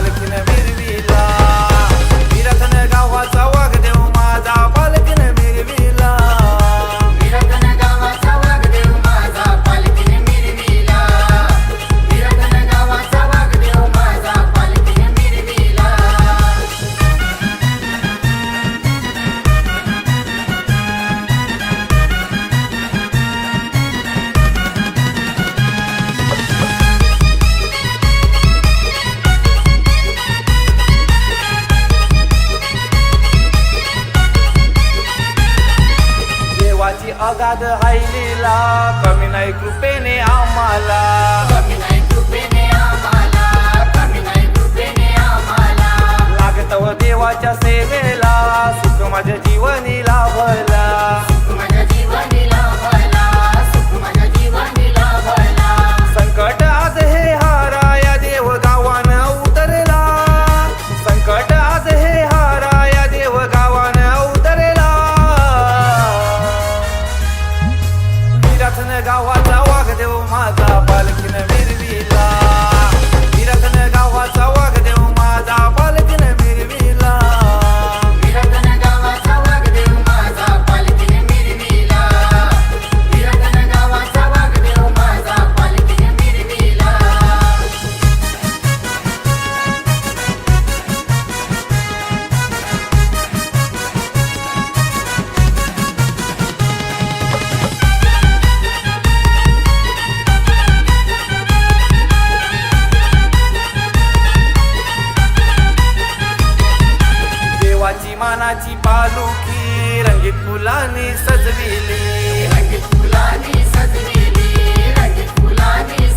माझा कृपेने आम्हाला. कमी नाही कृपेने आम्हाला. लागतव देवाच्या गावाचा वाघ देव माझा पालखीनं मिरवीला. मानाची पालुखी रंगीत फुलांनी सजविली. रंगीत फुलांनी सजविली रंगीत फुलाने